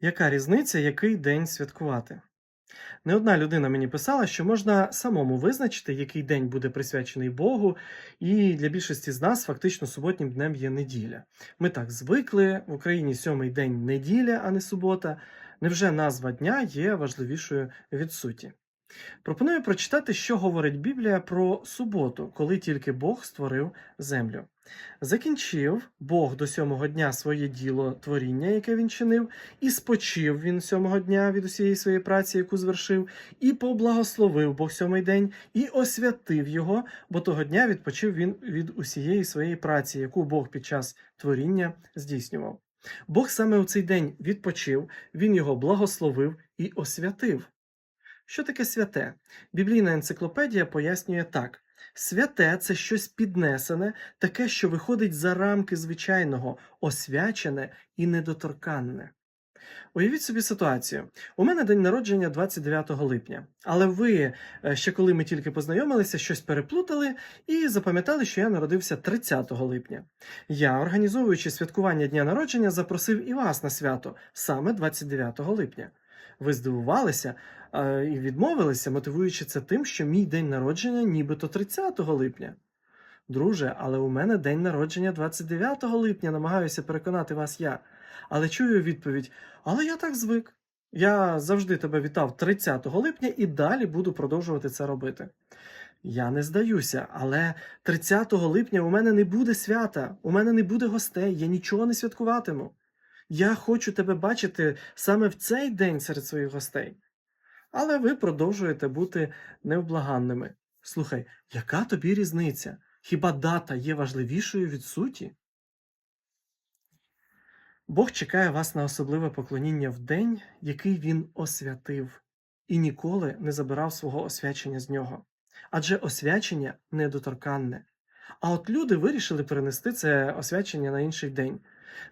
Яка різниця, який день святкувати? Не одна людина мені писала, що можна самому визначити, який день буде присвячений Богу, і для більшості з нас фактично суботнім днем є неділя. Ми так звикли, в Україні сьомий день неділя, а не субота. Невже назва дня є важливішою від суті? Пропоную прочитати, що говорить Біблія про суботу, коли тільки Бог створив землю. Закінчив Бог до сьомого дня своє діло творіння, яке він чинив, і спочив він сьомого дня від усієї своєї праці, яку звершив, і поблагословив Бог сьомий день, і освятив його, бо того дня відпочив він від усієї своєї праці, яку Бог під час творіння здійснював. Бог саме у цей день відпочив, він його благословив і освятив. Що таке святе? Біблійна енциклопедія пояснює так: святе це щось піднесене, таке, що виходить за рамки звичайного, освячене і недоторканне. Уявіть собі ситуацію. У мене день народження 29 липня, але ви, е, ще коли ми тільки познайомилися, щось переплутали і запам'ятали, що я народився 30 липня. Я, організовуючи святкування дня народження, запросив і вас на свято саме 29 липня. Ви здивувалися е, і відмовилися, мотивуючи це тим, що мій день народження нібито 30 липня. Друже, але у мене день народження 29 липня, намагаюся переконати вас я. Але чую відповідь: але я так звик. Я завжди тебе вітав 30 липня і далі буду продовжувати це робити. Я не здаюся, але 30 липня у мене не буде свята, у мене не буде гостей, я нічого не святкуватиму. Я хочу тебе бачити саме в цей день серед своїх гостей. Але ви продовжуєте бути невблаганними. Слухай, яка тобі різниця? Хіба дата є важливішою від суті? Бог чекає вас на особливе поклоніння в день, який він освятив, і ніколи не забирав свого освячення з нього. Адже освячення недоторканне. А от люди вирішили перенести це освячення на інший день.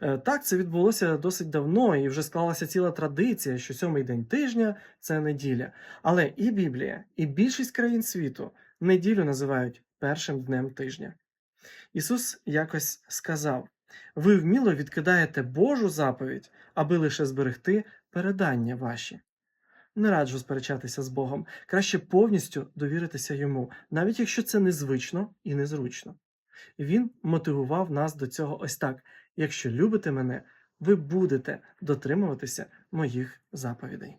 Е, Так, це відбулося досить давно, і вже склалася ціла традиція, що сьомий день тижня це неділя. Але і Біблія, і більшість країн світу неділю називають першим днем тижня. Ісус якось сказав: ви вміло відкидаєте Божу заповідь, аби лише зберегти передання ваші. Не раджу сперечатися з Богом, краще повністю довіритися йому, навіть якщо це незвично і незручно. Він мотивував нас до цього ось так: якщо любите мене, ви будете дотримуватися моїх заповідей.